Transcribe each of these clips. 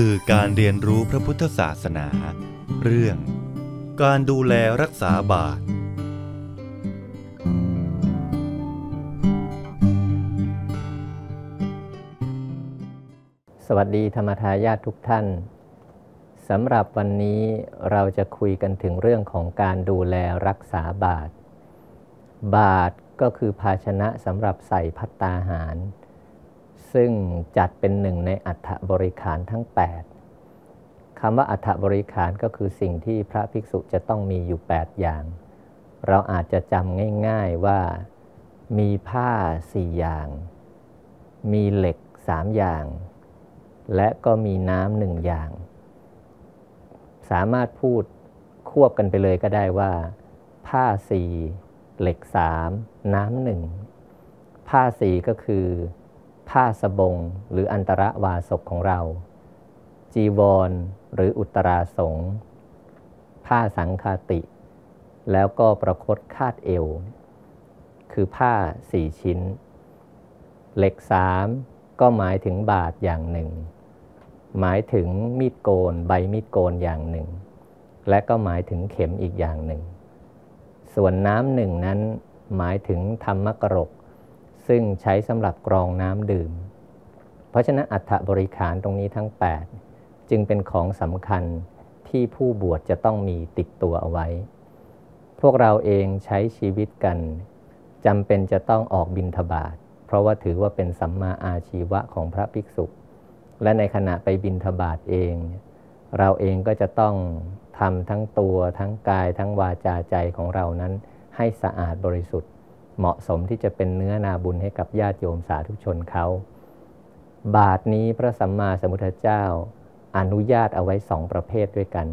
สื่อการเรียนรู้พระพุทธศาสนา เรื่อง การดูแลรักษาบาตรสวัสดีธรรมทายาททุกท่านสำหรับวันนี้เราจะคุยกันถึงเรื่องของการดูแลรักษาบาตรบาตรก็คือภาชนะสำหรับใส่พัตตาหาร ซึ่งจัดเป็นหนึ่งในอัฐบริขารทั้ง 8คำว่าอัฐบริขารก็คือสิ่งที่พระภิกษุจะต้องมีอยู่ 8 อย่าง เราอาจจะจำง่ายๆว่ามีผ้าสี่อย่าง มีเหล็กสามอย่าง และก็มีน้ำหนึ่งอย่าง สามารถพูดควบกันไปเลยก็ได้ว่า ผ้าสี่เหล็กสามน้ำหนึ่งผ้าสีก็คือ ผ้าสบงหรืออันตรวาสกของเรา จีวรหรืออุตราสงผ้าสังคาติ แล้วก็ประคตคาดเอว คือผ้าสี่ชิ้น เหล็กสามก็หมายถึงบาทอย่างหนึ่ง หมายถึงมีดโกนใบมีดโกนอย่างหนึ่ง และก็หมายถึงเข็มอีกอย่างหนึ่ง ส่วนน้ำหนึ่งนั้นหมายถึงธรรมกรก ซึ่งใช้สำหรับกรองน้ำดื่ม เพราะฉะนั้นอัฐบริขารตรงนี้ทั้ง 8 จึงเป็นของสำคัญที่ผู้บวชจะต้องมีติดตัวเอาไว้ พวกเราเองใช้ชีวิตกันจำเป็นจะต้องออกบินทบาทเพราะว่าถือว่าเป็นสัมมาอาชีวะของพระภิกษุ และในขณะไปบินทบาทเอง เราเองก็จะต้องทำทั้งตัวทั้งกายทั้งวาจาใจของเรานั้นให้สะอาดบริสุทธิ์ เหมาะสมที่จะเป็นเนื้อนาบุญให้กับญาติโยมสาธุชนเขา บาทนี้พระสัมมาสัมพุทธเจ้าอนุญาตเอาไว้สองประเภทด้วยกัน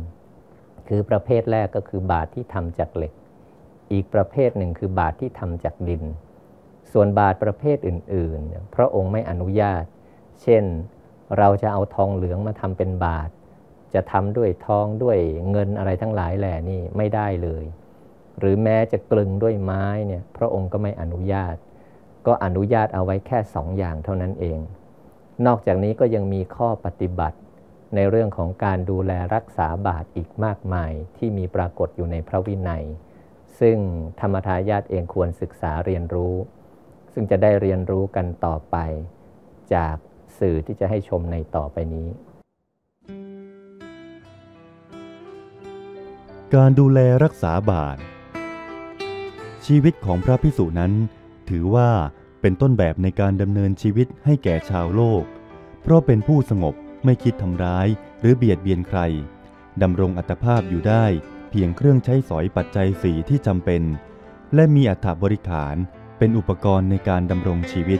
คือประเภทแรกก็คือบาทที่ทำจากเหล็ก อีกประเภทหนึ่งคือบาทที่ทำจากดิน ส่วนบาทประเภทอื่น ๆ พระองค์ไม่อนุญาต เช่น เราจะเอาทองเหลืองมาทำเป็นบาท จะทำด้วยทองด้วยเงินอะไรทั้งหลายแหล่นี่ไม่ได้เลย หรือแม้จะกลึงด้วยไม้เนี่ยพระองค์ก็ไม่อนุญาต ก็อนุญาตเอาไว้แค่สองอย่างเท่านั้นเอง นอกจากนี้ก็ยังมีข้อปฏิบัติ ในเรื่องของการดูแลรักษาบาตรอีกมากมายที่มีปรากฏอยู่ในพระวินัย ซึ่งธรรมทายาทเองควรศึกษาเรียนรู้ ซึ่งจะได้เรียนรู้กันต่อไป จากสื่อที่จะให้ชมในต่อไปนี้การดูแลรักษาบาตร ชีวิตของพระพิสุนั้น ถือว่าเป็นต้นแบบในการดำเนินชีวิตให้แก่ชาวโลก เพราะเป็นผู้สงบไม่คิดทำร้ายหรือเบียดเบียนใครดำรงอัตภาพอยู่ได้ เพียงเครื่องใช้สอยปัจจัยสี่ที่จำเป็น และมีอัฐบริขารเป็นอุปกรณ์ในการดำรงชีวิต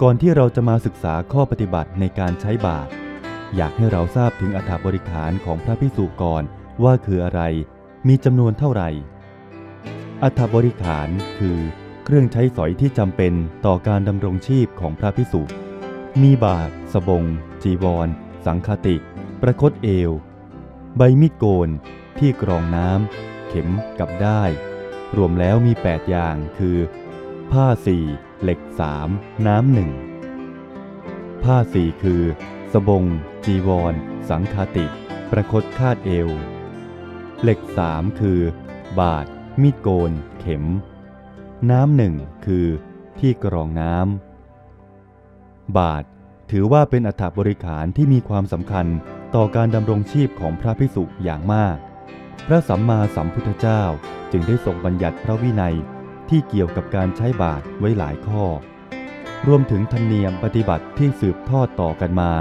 ก่อนที่เราจะมาศึกษาข้อปฏิบัติในการใช้บาตรอยากให้เราทราบถึงอัฐบริขารของพระพิสุก่อนว่าคืออะไร มีจำนวนเท่าไหร่ อัฐบริขารคือเครื่องใช้สอยที่จำเป็นต่อการดำรงชีพของพระพิสุมีบาทสบง จีวร สังคติ ประคตเอว ใบมีดโกน ที่กรองน้ำ เข็มกับได้ รวมแล้วมี 8 อย่างคือ ผ้าสี่เหล็กสามน้ำหนึ่งผ้าสี่คือ สบง จีวร สังคติ ประคตคาดเอว เหล็กสามคือ บาด มีดโกน เข็ม น้ำหนึ่งคือที่กรองน้ำ บาดถือว่าเป็นอัฐบริขารที่มีความสำคัญต่อการดำรงชีพของพระภิกษุอย่างมาก พระสัมมาสัมพุทธเจ้าจึงได้ทรงบัญญัติพระวินัยที่เกี่ยวกับการใช้บาตรไว้หลายข้อ รวมถึงธรรมเนียมปฏิบัติที่สืบทอดต่อกันมา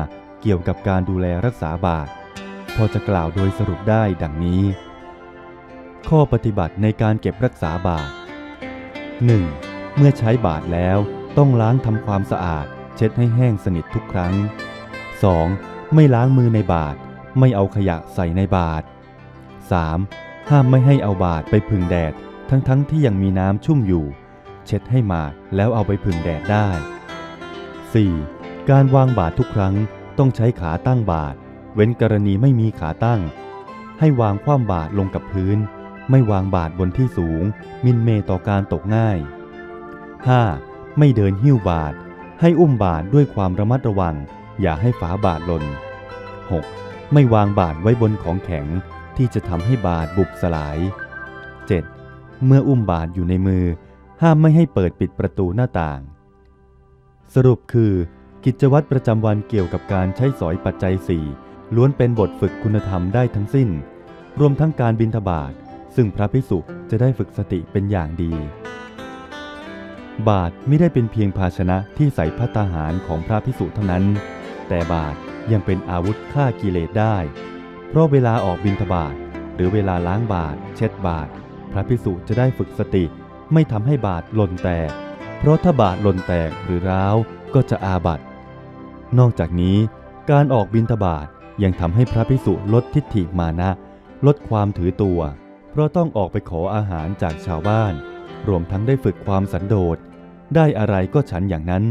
เกี่ยวกับการดูแลรักษาบาตรพอจะกล่าวโดยสรุปได้ดังนี้ ข้อปฏิบัติในการเก็บรักษาบาตร 1. เมื่อใช้บาตรแล้วต้องล้างทำความสะอาด เช็ดให้แห้งสนิททุกครั้ง 2. ไม่ล้างมือในบาตรไม่เอาขยะใส่ในบาตร 3. ห้ามไม่ให้เอาบาตรไปพึ่งแดด ทั้งๆทที่ยังมีน้ำชุ่มอยู่ เช็ดให้หมาดแล้วเอาไปพึ่งแดดได้ 4. การวางบาตรทุกครั้งต้องใช้ขาตั้งบาตรเว้นกรณีไม่มีขาตั้ง ให้วางคว่ำบาตรลงกับพื้น ไม่วางบาทบนที่สูง มินเมต่อการตกง่าย 5. ไม่เดินหิ้วบาท ให้อุ้มบาทด้วยความระมัดระวัง อย่าให้ฝาบาทหล่น 6. ไม่วางบาทไว้บนของแข็งที่จะทำให้บาทบุบสลาย 7. เมื่ออุ้มบาทอยู่ในมือ ห้ามไม่ให้เปิดปิดประตูหน้าต่าง สรุปคือ กิจวัตรประจำวันเกี่ยวกับการใช้สอยปัจจัยสี่ล้วนเป็นบทฝึกคุณธรรมได้ทั้งสิ้น รวมทั้งการบินทบาท ซึ่งพระภิกษุจะได้ฝึกสติเป็นอย่างดี บาทไม่ได้เป็นเพียงภาชนะที่ใส่พัตาหารของพระภิกษุเท่านั้น แต่บาทยังเป็นอาวุธฆ่ากิเลสได้ เพราะเวลาออกบินทบาทหรือเวลาล้างบาทเช็ดบาทพระภิกษุจะได้ฝึกสติไม่ทำให้บาทหล่นแตก เพราะถ้าบาทหล่นแตกหรือร้าวก็จะอาบัตนอกจากนี้ การออกบินทบาทยังทำให้พระภิกษุลดทิฏฐิมานะ ลดความถือตัว เพราะต้องออกไปขออาหารจากชาวบ้าน รวมทั้งได้ฝึกความสันโดษ ได้อะไรก็ฉันอย่างนั้น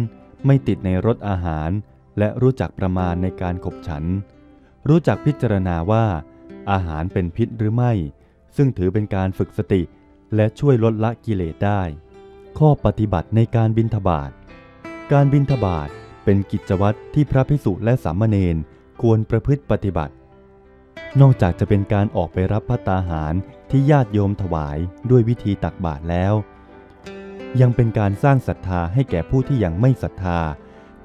ไม่ติดในรสอาหาร และรู้จักประมาณในการขบฉัน รู้จักพิจารณาว่า อาหารเป็นพิษหรือไม่ ซึ่งถือเป็นการฝึกสติ และช่วยลดละกิเลสได้ ข้อปฏิบัติในการบินทบาทการบินทบาทเป็นกิจวัตรที่พระภิกษุและสามเณรควรประพฤติปฏิบัติ นอกจากจะเป็นการออกไปรับพัตตาหารที่ญาติโยมถวายด้วยวิธีตักบาตรแล้ว ยังเป็นการสร้างศรัทธาให้แก่ผู้ที่ยังไม่ศรัทธา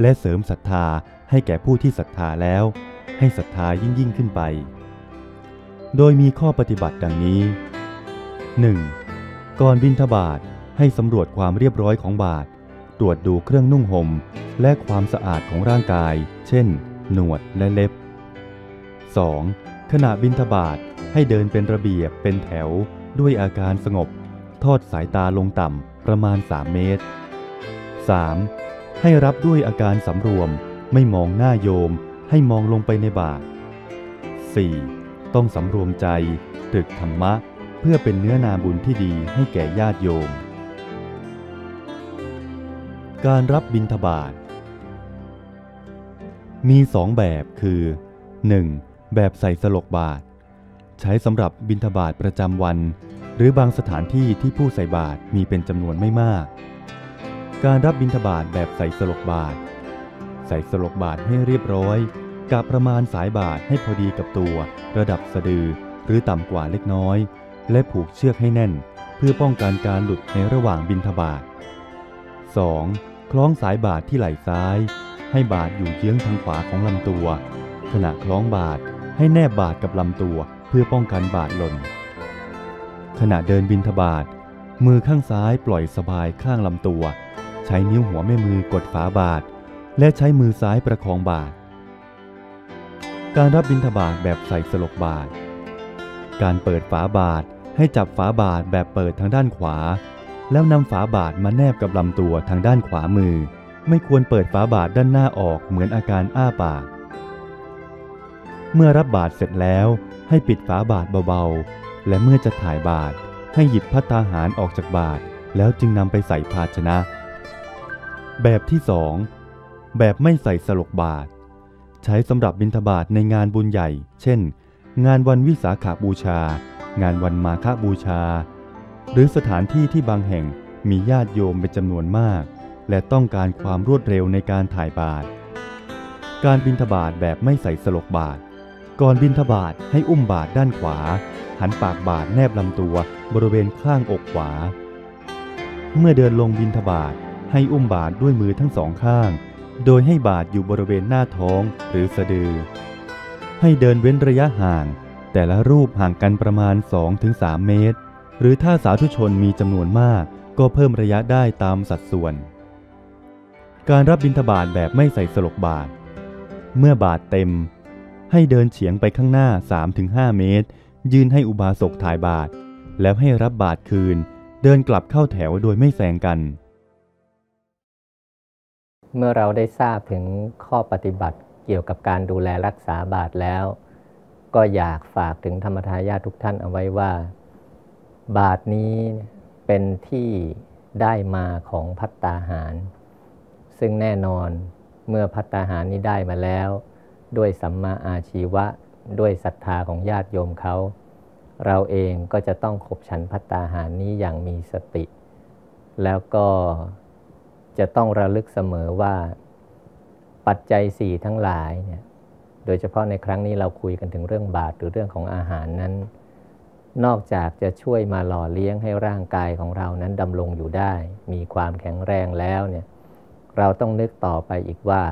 และเสริมศรัทธาให้แก่ผู้ที่ศรัทธาแล้ว ให้ศรัทธายิ่งยิ่งขึ้นไป โดยมีข้อปฏิบัติดังนี้ 1. ก่อนบินทบาทให้สำรวจความเรียบร้อยของบาท ตรวจดูเครื่องนุ่งห่มและความสะอาดของร่างกาย เช่น หนวดและเล็บ 2. ขณะบินทบาทให้เดินเป็นระเบียบเป็นแถวด้วยอาการสงบ ทอดสายตาลงต่ำประมาณ 3 เมตร 3. ให้รับด้วยอาการสำรวม ไม่มองหน้าโยม ให้มองลงไปในบาท 4. ต้องสำรวมใจตรึกธรรมะ เพื่อเป็นเนื้อนาบุญที่ดีให้แก่ญาติโยม การรับบิณฑบาตมีสองแบบคือ 1. แบบใส่สลกบาท ใช้สำหรับบิณฑบาตประจำวัน หรือบางสถานที่ที่ผู้ใส่บาตรมีเป็นจำนวนไม่มาก การรับบิณฑบาตแบบใส่สลกบาท ใส่สลกบาทให้เรียบร้อยกะประมาณสายบาทให้พอดีกับตัว ระดับสะดือหรือต่ำกว่าเล็กน้อย และผูกเชือกให้แน่น เพื่อป้องกันการหลุดในระหว่างบิณฑบาต 2. คล้องสายบาทที่ไหล่ซ้าย ให้บาทอยู่เยื้องทางขวาของลำตัว ขณะคล้องบาท ให้แนบบาทกับลำตัวเพื่อป้องกันบาทหล่น ขณะเดินบินทบาทมือข้างซ้ายปล่อยสบายข้างลำตัว ใช้นิ้วหัวแม่มือกดฝาบาท และใช้มือซ้ายประคองบาท การรับบิณฑบาตแบบใส่สลกบาท การเปิดฝาบาทให้จับฝาบาทแบบเปิดทางด้านขวา แล้วนำฝาบาทมาแนบกับลำตัวทางด้านขวามือ ไม่ควรเปิดฝาบาทด้านหน้าออกเหมือนอาการอ้าปาก เมื่อรับบาทเสร็จแล้วให้ปิดฝาบาทเบาๆ และเมื่อจะถ่ายบาทให้หยิบพัตตาหารออกจากบาทแล้วจึงนำไปใส่ภาชนะ แบบที่สองแบบไม่ใส่สลกบาทใช้สำหรับบิณฑบาตในงานบุญใหญ่ เช่น งานวันวิสาขาบูชา งานวันมาฆบูชา หรือสถานที่ที่บางแห่งมีญาติโยมเป็นจำนวนมาก และต้องการความรวดเร็วในการถ่ายบาตรการบิณฑบาตแบบไม่ใส่สลกบาท ก่อนบิณฑบาตให้อุ้มบาทด้านขวา หันปากบาทแนบลำตัวบริเวณข้างอกขวา เมื่อเดินลงบิณฑบาตให้อุ้มบาทด้วยมือทั้งสองข้าง โดยให้บาทอยู่บริเวณหน้าท้องหรือสะดือ ให้เดินเว้นระยะห่าง แต่ละรูปห่างกันประมาณ 2-3 เมตร หรือถ้าสาธุชนมีจำนวนมาก ก็เพิ่มระยะได้ตามสัดส่วน การรับบิณฑบาตแบบไม่ใส่สลกบาท เมื่อบาทเต็ม ให้เดินเฉียงไปข้างหน้า 3-5 เมตร ยืนให้อุบาสกถ่ายบาท แล้วให้รับบาทคืน เดินกลับเข้าแถวโดยไม่แซงกัน เมื่อเราได้ทราบถึงข้อปฏิบัติเกี่ยวกับการดูแลรักษาบาทแล้ว ก็อยากฝากถึงธรรมทายาททุกท่านเอาไว้ว่า บาทนี้เป็นที่ได้มาของพัตตาหาร ซึ่งแน่นอนเมื่อพัตตาหารนี้ได้มาแล้ว ด้วยสัมมาอาชีวะ ด้วยศรัทธาของญาติโยมเขา เราเองก็จะต้องขบฉันพัตตาหารนี้อย่างมีสติ แล้วก็จะต้องระลึกเสมอว่าปัจจัยสี่ทั้งหลายเนี่ยโดยเฉพาะในครั้งนี้เราคุยกันถึงเรื่องบาตรหรือเรื่องของอาหารนั้น นอกจากจะช่วยมาหล่อเลี้ยงให้ร่างกายของเรานั้นดำรงอยู่ได้ มีความแข็งแรงแล้วเนี่ยเราต้องนึกต่อไปอีกว่า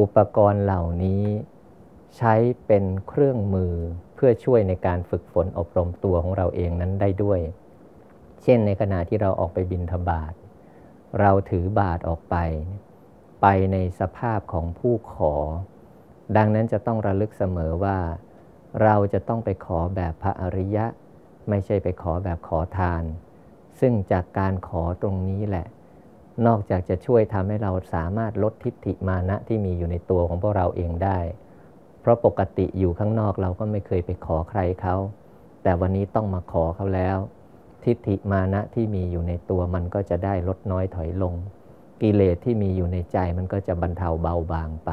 อุปกรณ์เหล่านี้ใช้เป็นเครื่องมือเพื่อช่วยในการฝึกฝนอบรมตัวของเราเองนั้นได้ด้วย เช่นในขณะที่เราออกไปบินทบาทเราถือบาทออกไป ไปในสภาพของผู้ขอ ดังนั้นจะต้องระลึกเสมอว่า เราจะต้องไปขอแบบพระอริยะ ไม่ใช่ไปขอแบบขอทาน ซึ่งจากการขอตรงนี้แหละ นอกจากจะช่วยทำให้เราสามารถลดทิฏฐิมานะที่มีอยู่ในตัวของพวกเราเองได้ เพราะปกติอยู่ข้างนอกเราก็ไม่เคยไปขอใครเขา แต่วันนี้ต้องมาขอเขาแล้ว ทิฏฐิมานะที่มีอยู่ในตัวมันก็จะได้ลดน้อยถอยลง กิเลสที่มีอยู่ในใจมันก็จะบรรเทาเบาบางไป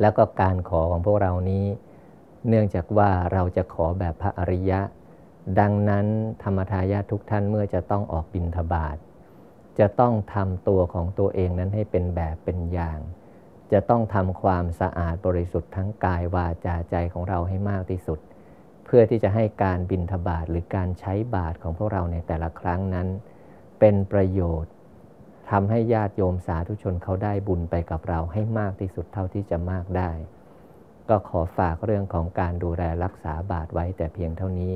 แล้วก็การขอของพวกเรานี้ เนื่องจากว่าเราจะขอแบบพระอริยะ ดังนั้นธรรมทายาททุกท่านเมื่อจะต้องออกบิณฑบาต จะต้องทำตัวของตัวเองนั้นให้เป็นแบบเป็นอย่าง จะต้องทำความสะอาดบริสุทธิ์ทั้งกายวาจาใจของเราให้มากที่สุด เพื่อที่จะให้การบินทบาทหรือการใช้บาทของพวกเราในแต่ละครั้งนั้น เป็นประโยชน์ทำให้ญาติโยมสาธุชนเขาได้บุญไปกับเราให้มากที่สุดเท่าที่จะมากได้ ก็ขอฝากเรื่องของการดูแลรักษาบาทไว้แต่เพียงเท่านี้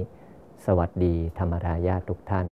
สวัสดีธรรมทายาทุกท่าน